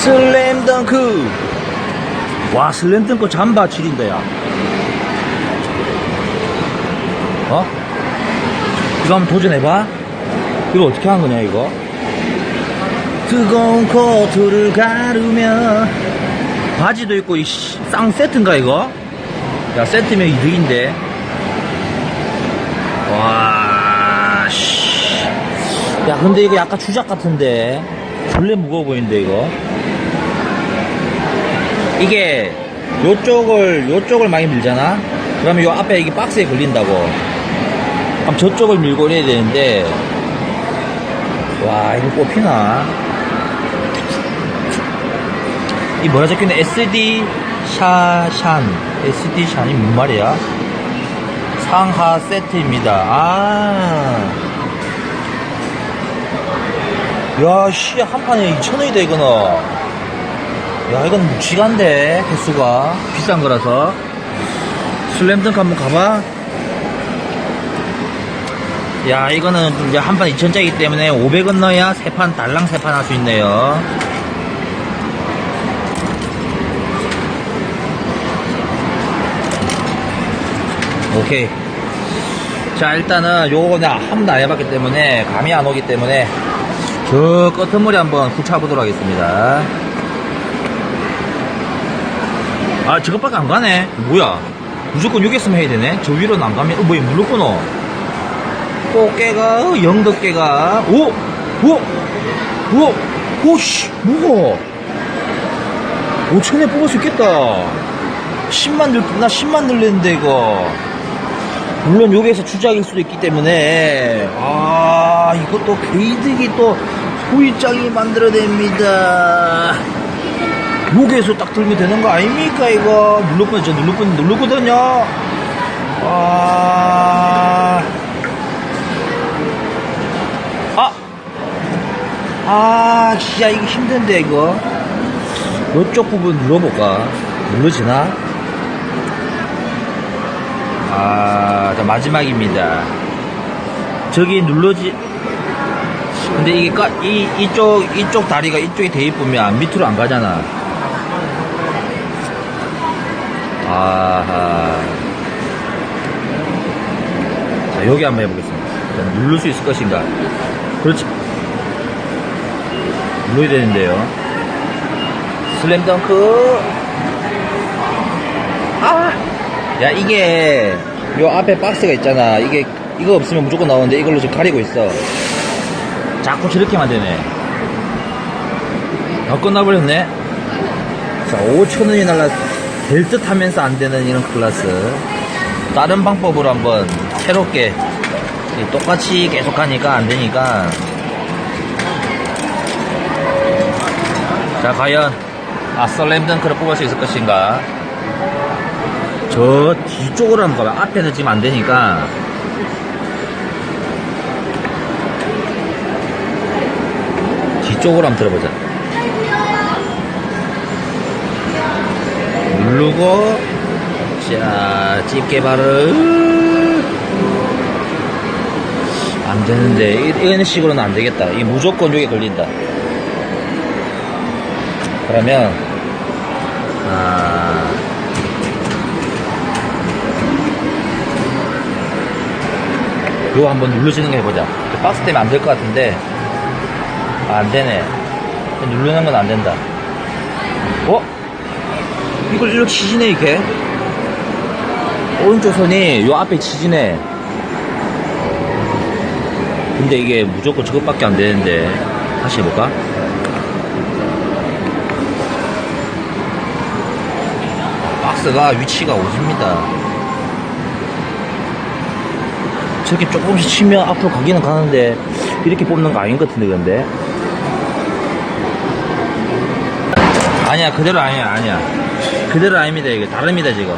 슬램덩크. 와 슬램덩크 잠바 지린다 야. 어? 이거 한번 도전해봐. 이거 어떻게 하는 거냐 이거? 뜨거운 코트를 가르며. 바지도 있고 이 씨, 쌍 세트인가 이거? 야 세트면 이득인데. 와 씨. 야 근데 이거 약간 주작 같은데. 졸래 무거워 보이는데 이거 이게 요쪽을 요쪽을 많이 밀잖아? 그러면 요 앞에 이게 박스에 걸린다고. 그럼 저쪽을 밀고 이래야 되는데. 와 이거 뽑히나? 이 뭐라 적혀있네? SD 샤샨 SD 샨이 뭔 말이야? 상하 세트입니다. 아. 야, 씨, 한 판에 2,000원이다, 이거는. 야, 이건 묵직한데, 횟수가. 비싼 거라서. 슬램덩크 한번 가봐. 야, 이거는 이제 한 판 2,000짜리기 때문에 500원 넣어야 세 판, 달랑 세 판 할 수 있네요. 오케이. 자, 일단은 요거 내가 한 번도 안 해봤기 때문에 감이 안 오기 때문에 저 끄트머리 한번 굽차보도록 하겠습니다. 아, 저것밖에 안 가네. 뭐야? 무조건 여기 있으면 해야 되네. 저 위로는 안 가면, 어, 뭐야, 물렀구나. 꽃게가, 영덕게가, 오! 오! 오! 오, 씨! 뭐고? 5천에 뽑을 수 있겠다. 10만 늘, 나 10만 늘렸는데, 이거. 물론 여기에서 주작일 수도 있기 때문에 아 이것도 개이득이 또 소일장이 만들어냅니다 여기에서 딱 들면 되는 거 아닙니까 이거 눌렀거든요 저 눌렀거든요 눌렀거든요 아 아! 아, 진짜 이거 힘든데, 이거. 요쪽 부분 눌러볼까? 눌러지나? 아, 자, 마지막입니다. 저기 눌러지, 근데 이게 까, 이, 이쪽, 이쪽 다리가 이쪽에 돼 있으면 밑으로 안 가잖아. 아하. 자, 여기 한번 해보겠습니다. 자, 누를 수 있을 것인가. 그렇지. 눌러야 되는데요. 슬램덩크. 아! 야, 이게, 요 앞에 박스가 있잖아. 이게, 이거 없으면 무조건 나오는데 이걸로 지금 가리고 있어. 자꾸 저렇게 만드네. 더 끝나버렸네. 자, 5천원이 날라, 될 듯 하면서 안 되는 이런 클래스. 다른 방법으로 한번 새롭게, 똑같이 계속 하니까 안 되니까. 자, 과연, 아, 슬램덩크를 뽑을 수 있을 것인가. 저 뒤쪽으로 한번 가봐. 앞에는 지금 안 되니까. 뒤쪽으로 한번 들어보자. 누르고, 자, 집게 발을. 안 되는데, 이- 이런 식으로는 안 되겠다. 이 무조건 여기 걸린다. 그러면, 아, 이거 한번 눌러주는 거 해보자. 저 박스 때문에 안 될 것 같은데. 아, 안 되네. 누르는 건 안 된다. 어? 이걸 이렇게 치지네, 이렇게. 오른쪽 손이 요 앞에 치지네. 근데 이게 무조건 저것밖에 안 되는데. 다시 해볼까? 박스가 위치가 오집니다. 저렇게 조금씩 치면 앞으로 가기는 가는데 이렇게 뽑는 거 아닌 것 같은데 근데 아니야 그대로 아니야 아니야 그대로 아닙니다 이거. 다릅니다 지금.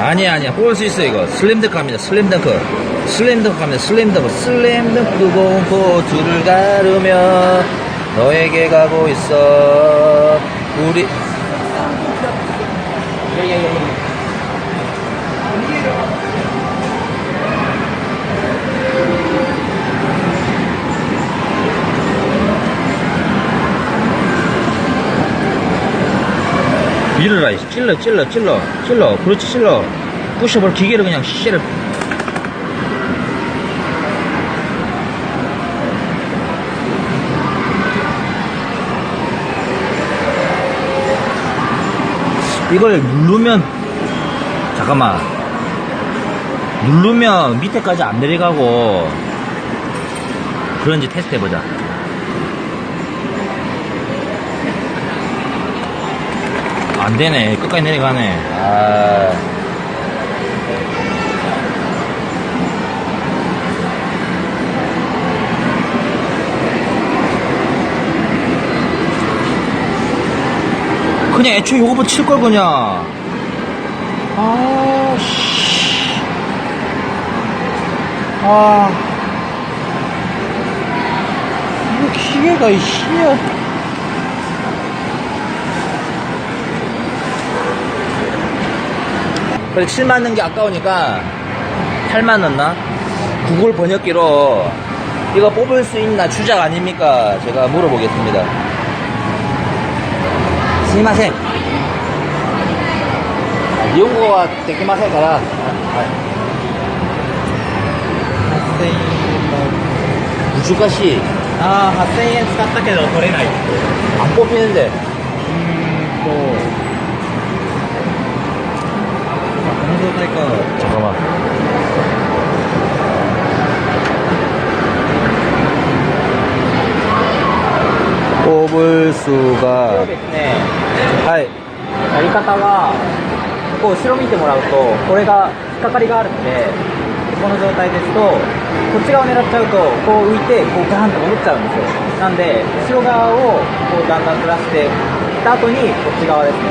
아니야 아니야. 뽑을 수 있어 이거. 슬램덩크 합니다 슬램덩크. 슬램덩크 합니다 슬램덩크. 슬램덩크 뜨거운 코트를 가르며 너에게 가고 있어. 우리 밀어라 이 찔러 찔러 찔러 찔러. 그렇지 찔러. 부셔볼 기계를 그냥 씨를. 이걸 누르면 잠깐만. 누르면 밑에까지 안 내려가고 그런지 테스트 해보자 안 되네 끝까지 내려가네 아 그냥 애초에 요거부터 칠 걸 그냥 아, 씨. 아. 이거 기계가, 이 씨야. 그래, 7만 넣은 게 아까우니까 8만 넣나? 구글 번역기로 이거 뽑을 수 있나 주작 아닙니까? 제가 물어보겠습니다. 스미마셍. 日本語はできませんから、難しい。ああ8000円使ったけど取れない 안 뽑히는데. うー んとあこの状態か 잠깐만. 뽑을 そう 수가 ですね 하이 やり方がこう後ろ見てもらうとこれが引っかかりがあるのでこの状態ですとこっち側を狙っちゃうとこう浮いてこうガーンと戻っちゃうんですよなんで後ろ側をこうだんだんずらしていった後にこっち側ですね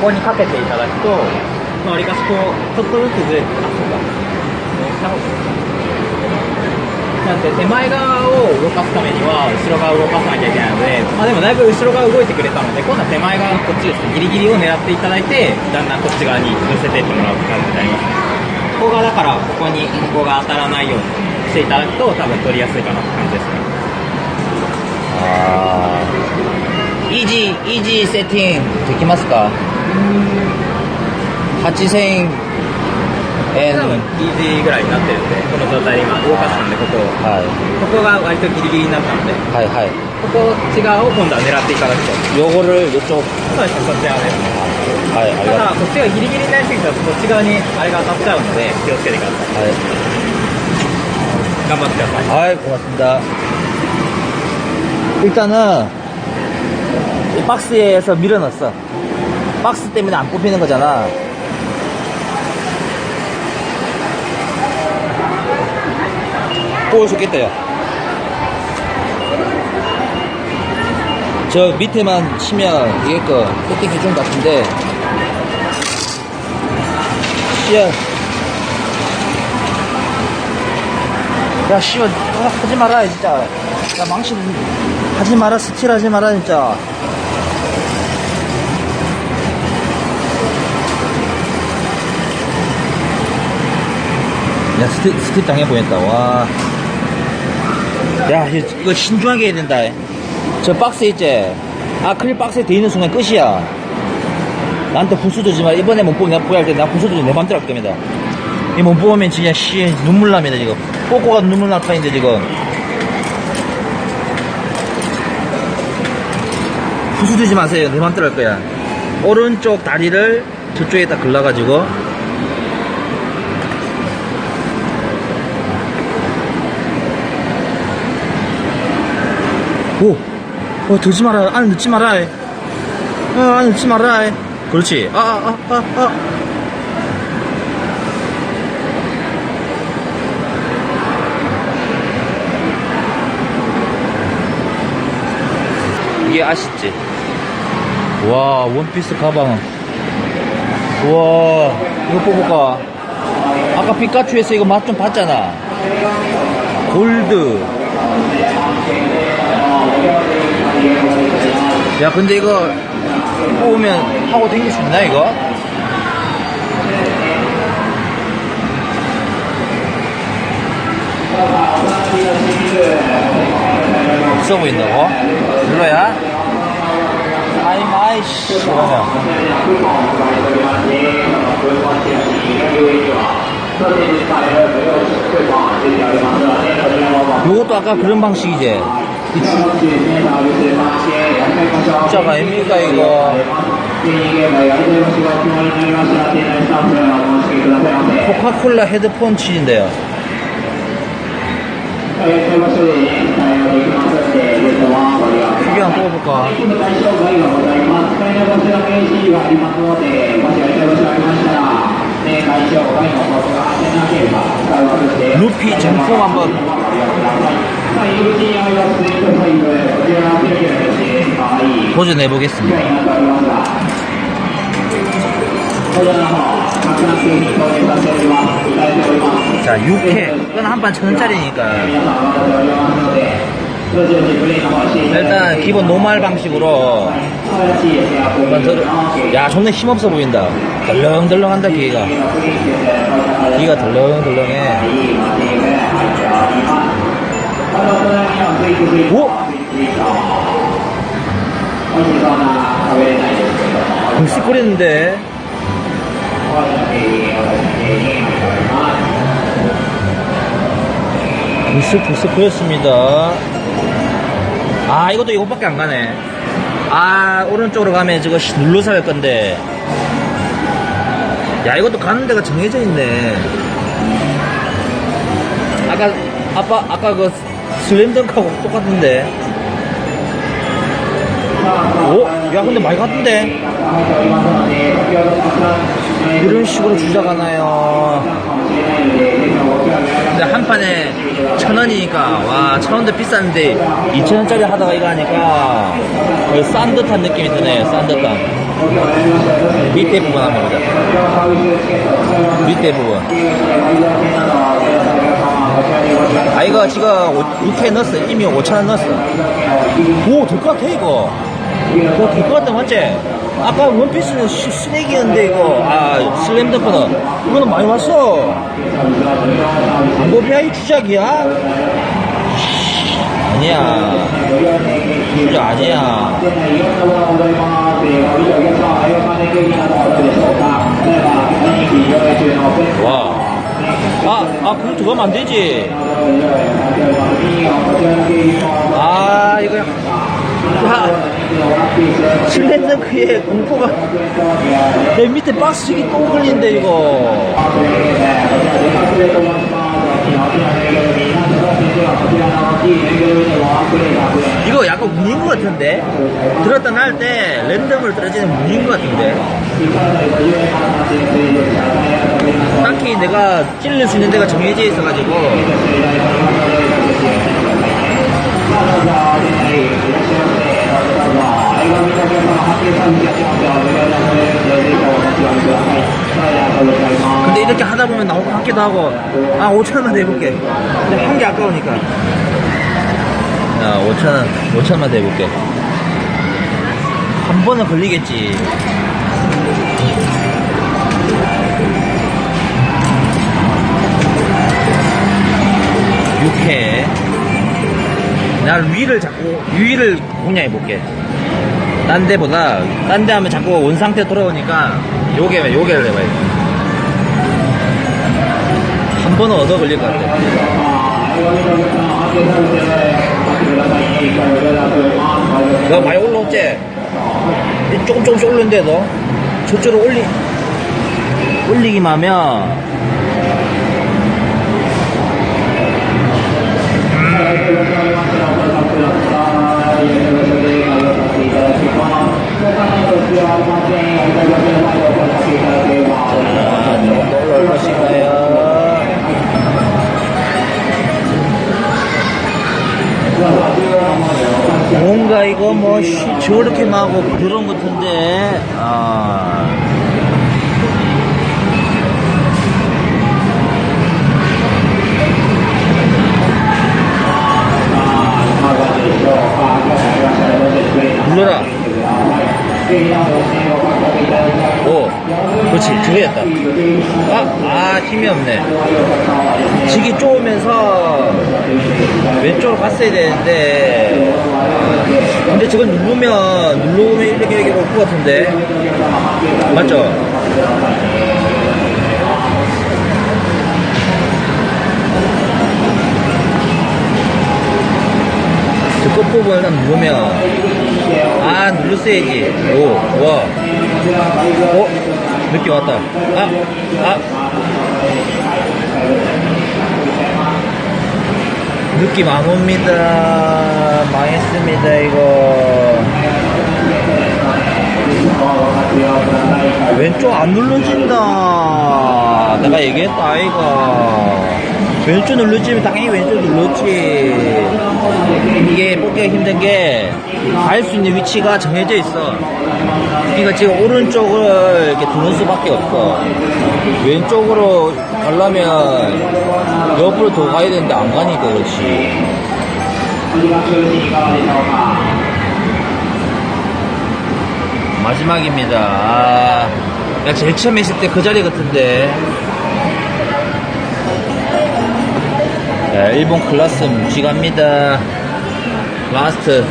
ここにかけていただくと わりか。しこう、ちょっとずつずれて、あ、そうか。下方なんて手前側を動か。すためには後ろ側を動か。さなきゃいけないので、まあ、でもだいぶ後ろ側動いてくれたので今度は手前側のこっちですねギリギリを狙っていただいてだんだんこっち側に寄せていってもらう感じになりますここがだか。らここにここが当たらないようにしていただくと多分取りやすいか。なって感じですねああイージーイージーセッティングできますか。8000円イージぐらいになってるんでこの状態で今動かしたんでここを、はい、ここが割とギリギリになったので。はいはい。ここ違側を今度は狙っていただくと。汚れる予兆そうですそっち側です。はいありがとう。ただこっちがギリギリになりすぎたらこっち側にあれが当たっちゃうので気をつけてください、はい、頑張ってください。はい고맙습니다 일단은 박스에서 밀어넣었 어. 박스 때문에 안 뽑히는 거잖 아. 뽑을 수 있겠다, 야. 저 밑에만 치면 이게 거 세팅 해준 것 같은데. 씨야. 야, 씨발, 아, 하지 마라, 진짜. 야, 망신, 하지 마라, 스틸 하지 마라, 진짜. 야, 스틸, 스틸 당해보냈다, 와. 야, 이거, 신중하게 해야 된다. 저 박스 있지? 아크릴 박스에 돼 있는 순간 끝이야. 나한테 부수 주지 마. 이번에 못 보면 내가 포기할 때나 부수 주지 내 맘대로 할 겁니다. 이 못 보면 진짜 씨 눈물 납니다 지금 꼬꼬가 눈물 날 판인데 지금 부수 주지 마세요 내 맘대로 할 거야 오른쪽 다리를 저쪽에다 걸러가지고 오! 어, 들지 마라. 안에 넣지 마라. 어, 안에 넣지 마라. 그렇지. 아, 아, 아, 아, 아. 이게 아쉽지? 와, 원피스 가방. 와, 이거 뽑을까? 아까 피카츄에서 이거 맛 좀 봤잖아. 골드. 야, 근데 이거 뽑으면 하고 댕길 수 있나, 이거? 없어 보인다고? 별로야? 아이, 마이. 아이씨 그러면 요것도 아까 그런 방식이지 진짜가 아닙니까 이거. 코카콜라 헤드폰 치인데요. 크게 한번 뽑아볼까? 루피 정품 한번 보존해 보겠습니다. 자, 6회. 이건 한판 천원짜리니까 일단 기본 노말 방식으로 야 존나 힘없어 보인다. 덜렁덜렁한다 기계가. 기가 덜렁덜렁해. 오? 공식 뿌리는데? 불쑥불쑥 보였습니다. 아 이것도 이것밖에 안 가네. 아 오른쪽으로 가면 저거 시- 눌러서 할 건데. 야 이것도 가는 데가 정해져 있네. 아까 아빠 아까 그 슬램덩크하고 똑같은데. 오? 야 근데 많이 갔던데. 이런 식으로 주작하나요 근데 한 판에 천 원이니까. 와 천 원도 비싼데 이천 원짜리 하다가 이거 하니까 거의 싼 듯한 느낌이 드네요 싼 듯한. 밑에 부분 한번 보자. 밑에 부분. 아 이거 지금 6회 넣었어. 이미 5천 원 넣었어. 오 될 것 같아 이거. 이거 될것 같다 맞지? 아까 원피스는 시- 쓰레기였는데 이거 아 슬램덩크는 이거는 많이 왔어 방법이야 이 주작이야? 아니야 주작 아니야 와 아, 아, 그거 들어가면 안 되지. 아, 이거. 야, 슬램덩크에 공포가. 내 밑에 박스기 또 걸린데, 이거. 이거 약간 운인 것 같은데? 들었다 날 때 랜덤으로 떨어지는 운인 것 같은데? 딱히 내가 찔릴 수 있는 데가 정해져 있어가지고. 근데 이렇게 하다 보면 나올 것 같기도 하고, 아, 5천원만 해볼게. 근데 한 개 아까우니까. 야, 5천원, 5천원만 더 해볼게. 한 번은 걸리겠지. 육회 날 위를 자꾸 위를 공략해 볼게. 딴 데보다, 딴 데 하면 자꾸 원 상태 돌아오니까, 요게, 요게를 해봐야 돼. 한 번은 얻어 걸릴 것 같아. 너 많이 올라왔지? 이 조금 조금씩 올렸는데도 저쪽으로 올리 올리기만 하면 뭔가 이거 뭐 씨, 저렇게 마고 그런 것 같은데. 아. 눌러라 오 그렇지 그렇지, 저기였다. 아, 아, 힘이 없네. 지기 쪼으면서 왼쪽으로 갔어야 되는데. 근데 저건 누르면, 누르면 이렇게 이렇게 올것 같은데. 맞죠? 저 끝부분 일단 누르면 아 눌렀어야지 오 와. 어? 느낌 왔다 아! 아! 느낌 안 옵니다 망했습니다 이거 왼쪽 안 눌러진다 내가 얘기했다 아이가 왼쪽 누르지 당연히 왼쪽 누르지. 이게 뽑기가 힘든 게 갈 수 있는 위치가 정해져 있어. 그러니까 지금 오른쪽을 이렇게 두는 수밖에 없어. 왼쪽으로 가려면 옆으로 더 가야 되는데 안 가니까 그렇지. 마지막입니다. 아, 야 제일 처음 했을 때 그 자리 같은데. 자, 일본 클라스 묵직합니다 라스트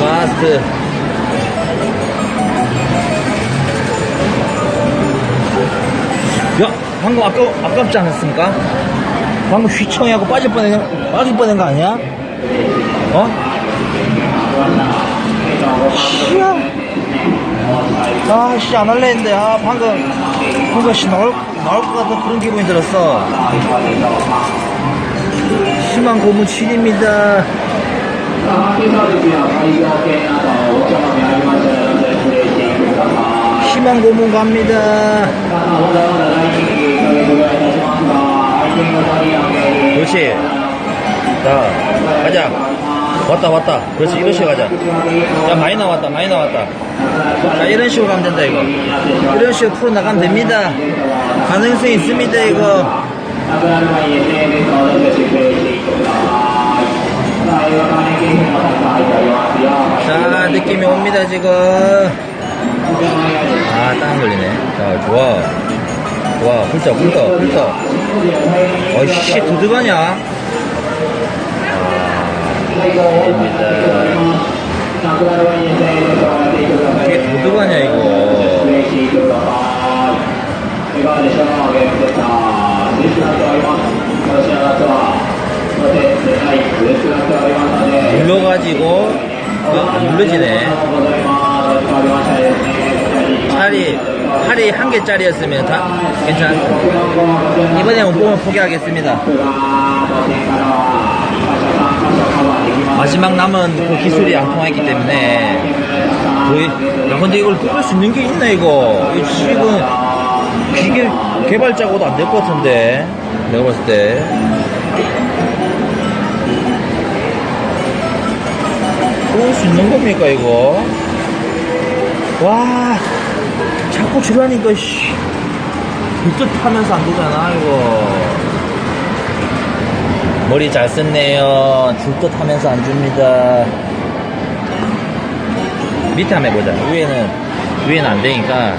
라스트 야 방금 아까 아깝지 않았습니까? 방금 휘청이하고 빠질 뻔한 빠질 뻔한 거 아니야? 어? 씨야 아씨 안 할래 했는데. 아 방금 그것이 나올, 나올 것 같은 그런 기분이 들었어. 심한 고문 7입니다. 심한 고문 갑니다. 그렇지. 자 가자. 왔다 왔다. 그래서 이런 식으로 가자. 야 많이 나왔다 많이 나왔다. 자 이런 식으로 가면 된다 이거. 이런 식으로 풀어나가면 됩니다. 가능성이 있습니다 이거. 자 느낌이 옵니다 지금. 아땅 걸리네. 자 좋아. 와 훌쩍 훌떡 훌떡 어이씨 두드가냐? 이게 도드가냐 이거. 눌러가지고 어, 눌러지네. 차라리 팔이 한 개짜리였으면 다 괜찮았어. 이번에 못 보면 포기하겠습니다. 마지막 남은 그 기술이 안 통했기 때문에. 거의 야 근데 이걸 뚫을 수 있는 게 있나 이거. 이 지금 기계 개발자고도 안 될 것 같은데 내가 봤을 때. 뚫을 수 있는 겁니까 이거? 와 자꾸 지랄하니까 씨. 불뜻 하면서 안 되잖아 이거 머리 잘 썼네요. 줄 듯 하면서 안 줍니다. 밑에 한번 해보자. 위에는 위에는 안 되니까.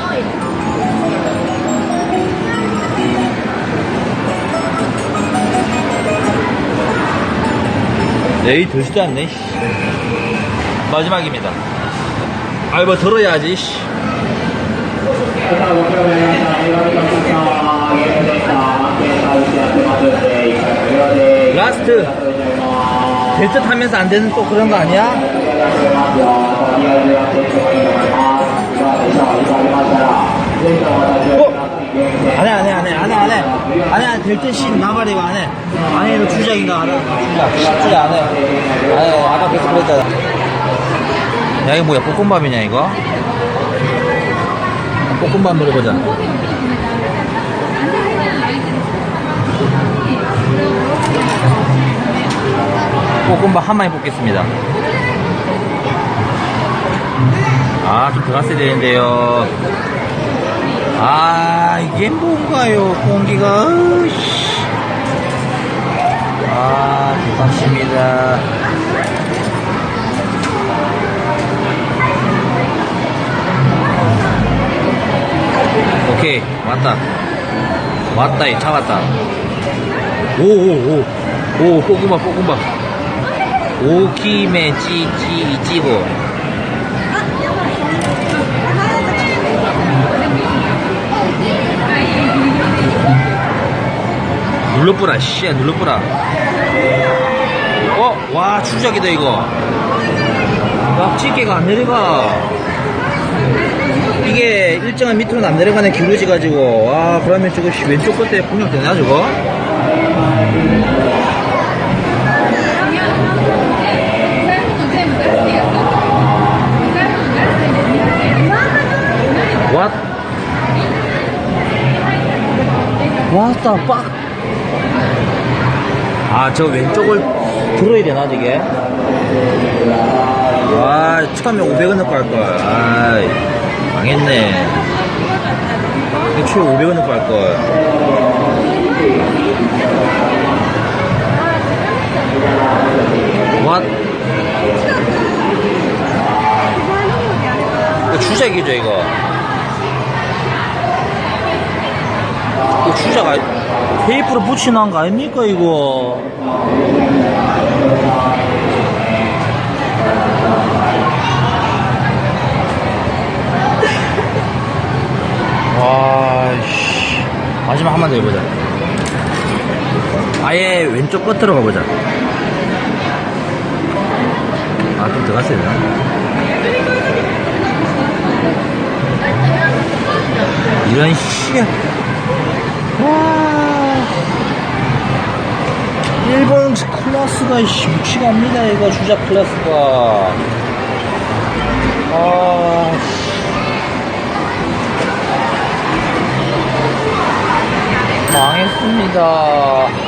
에이 들지도 않네 씨. 마지막입니다. 아이 뭐 들어야지 씨. 라스트. 될듯 하면서 안 되는 또 그런 거 아니야? 어? 안해 안해 안해 안해 안해. 안해 안해. 벨트 씬 나발이 안해. 안해 이거 주작인가 안해 주작 주작 안해. 안해 아까 계속 그랬잖아. 야 이거 뭐야 볶음밥이냐 이거? 볶음밥 먹어보자. 볶음밥 한 마리 볶겠습니다 아 좀 들어갔어야 되는데요 아 이게 뭔가요 공기가. 아 좋습니다 왔다. 왔다, 이 잡았다. 오, 오, 오. 오, 뽀금바, 뽀금바. 오 키메 찌찌 이찌고. 눌러보라, 씨야, 눌러보라. 어, 와, 추적이다, 이거. 야, 찌개가 안 내려가. 이게 일정한 밑으로는 안 내려가네, 기울어져가지고. 와, 그러면 저거 씨, 왼쪽 끝에 폭력 되나, 저거? 왓? 왔다, 빡! 아, 저 왼쪽을 들어야 되나, 저게? 와, 처음에 500원 넣고 할걸. 아이, 망했네. 애초에 500원 넣고 할걸. 왓? 이거 주작이죠, 이거. 이거 아니, 테이프로 붙이는 거 아닙니까, 이거? 와, 씨. 마지막 한 번 더 해보자. 아예 왼쪽 끝으로 가보자. 아, 좀 들어갔어야 되나? 이런 씨. 일본 클래스가 씨, 무치갑니다, 이거 주작 클래스가. 아, 망했습니다.